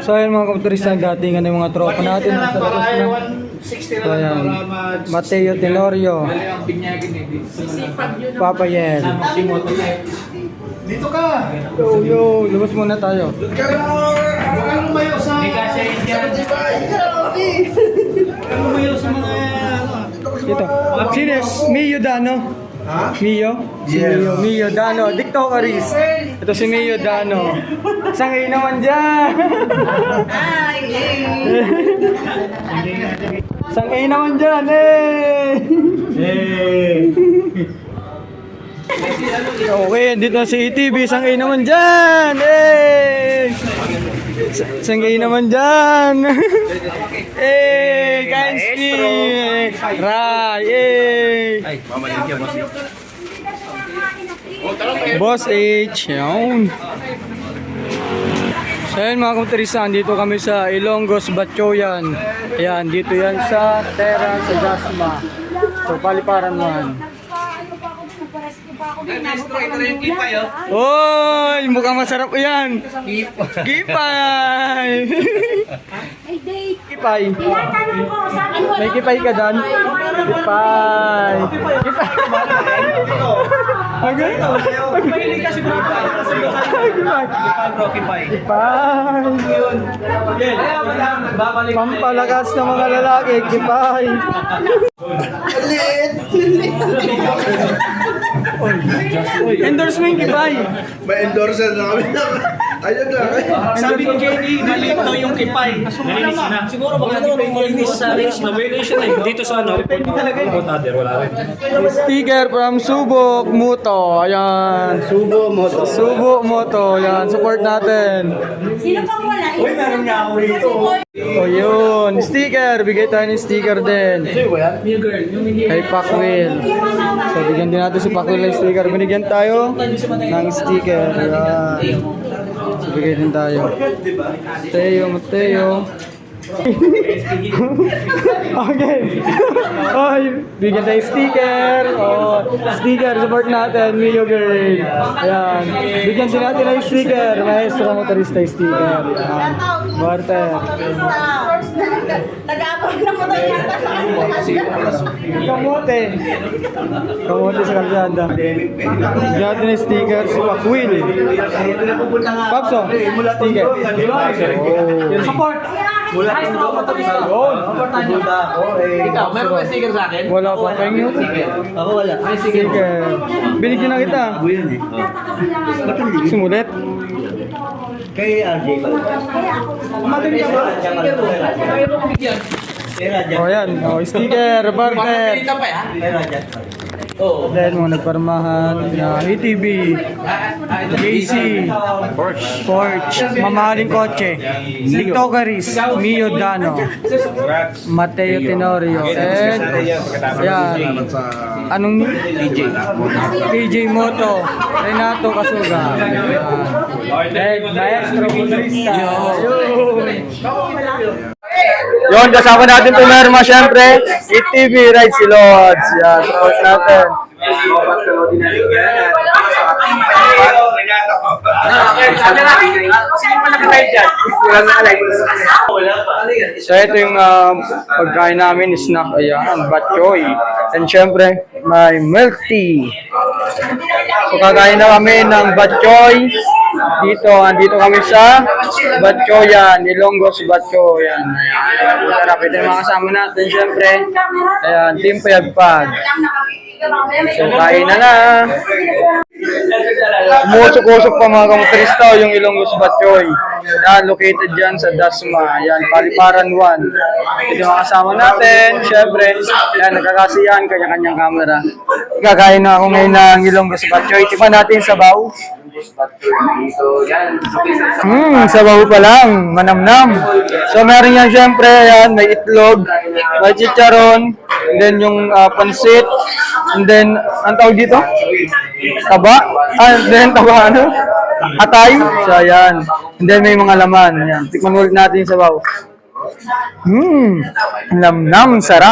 So ayun mga kamotorista, datingan ng mga tropa natin. Sa labas na. So ayan, Mateo Tenorio, Papa Yen. Dito ka! Yo, yo, labas muna tayo. Huwag kang lumayo sa... Huwag lumayo sa mga... Ito. Sino? Mio Dano? Ha? Mio? Si Yes. Mio, Mio Dano. Dicto Caris. Ito si Mio Dano. Sangay naman dyan. Sangay naman dyan, eh! Okay, dito na si ETV. Sangay naman dyan, eh! Sa- Sangay naman dyan. eh, Kainski. Ray, eh. Boss H, yun. So yun mga kumterisa, dito kami sa Ilongos, Batchoyan. Ayan, dito yan sa Terra, sa Jasma. So paliparan man. Oy, mukhang masarap yan. Kipay. Kipay. May kipay ka dan? Kipay. Kipay. Okay. Mahilig kasi bro. Kipay. Kipay. Pampalakas ng mga lalaki, kipay. Endorsement kipay. May endorser na kami. Ayun na. Sabi ni Jenny, nalito yung kipay. Nalinis na. Siguro baka naman yung malinis sa reach na eh. Dito sa ano, report mo. Report natin, wala rin. Sticker from Subok Moto. Ayan. Subo mo to. Subok Moto. Ayan. Support natin. Sino pang wala? Uy, meron nga ako rito. O yun. Sticker. Bigay tayo ng sticker din. Kay Pacquill. So bigyan din natin si Pacquill ng sticker. Binigyan tayo ng sticker. Ayan. Bigay din tayo. Mateo, Mateo. okay. Oy, bigyan tayo sticker. Oh, sticker support natin, Mio Girl. Ayan. Bigyan din natin ng sticker. Maestro motorista sticker. Ayan. Barter. Nag-aabang na mo tayo. Kamote. Kamote sa kalsada. Bigyan natin ng sticker si Pakwil. Papso, sticker. Oh. Support! Mula kang doon motorista. Yun. Pupunta ako eh. Ikaw, meron ba sticker sa akin? Wala pa. Pengen mo? Ako wala. Ay. Sticker. Binigyan na kita. Sumulit. Kay RJ ba? O yan. O, sticker. Barter. Oo. Then, mga nagparmahan. Uh, ATV. JC. Porsche. Mamahaling kotse. Tiktokeris. Mio Dano. Mateo Tenorio. And, yan. Anong PJ? PJ Moto. Renato Kasuga. Yan. Maestro Motorista. Yun, kasama natin ito Merma, syempre. ETV Ride si Lods. Yan, support natin. So ito yung um, pagkain namin, snack, ayan, batchoy. And syempre, may milk tea. So kakain na kami ng batchoy. Dito, andito kami sa Batchoyan, Ilonggos Batchoyan. Ayan, masarap. Ito yung mga kasama natin, syempre. Ayan, Team Payagpag. So kain na na. Umusok-usok pa mga kamotorista yung Ilonggos Batchoy. Yan, located dyan sa Dasma. Yan, Paliparan 1. Ito mga kasama natin. Siyempre, yan, nagkakasiyahan kanya-kanyang camera. Kakain na ako ngayon ng Ilonggos Batchoy. Tikman natin sa baw. Hmm, sabaw pa lang, manamnam. So meron yan syempre, yan, may itlog, may chicharon, and then yung ah, pansit, and then, ang tawag dito? Taba? Ah, and then taba ano? Atay? So yan. And then may mga laman. Yan. Tikman ulit natin yung sabaw. Hmm, namnam, sarap.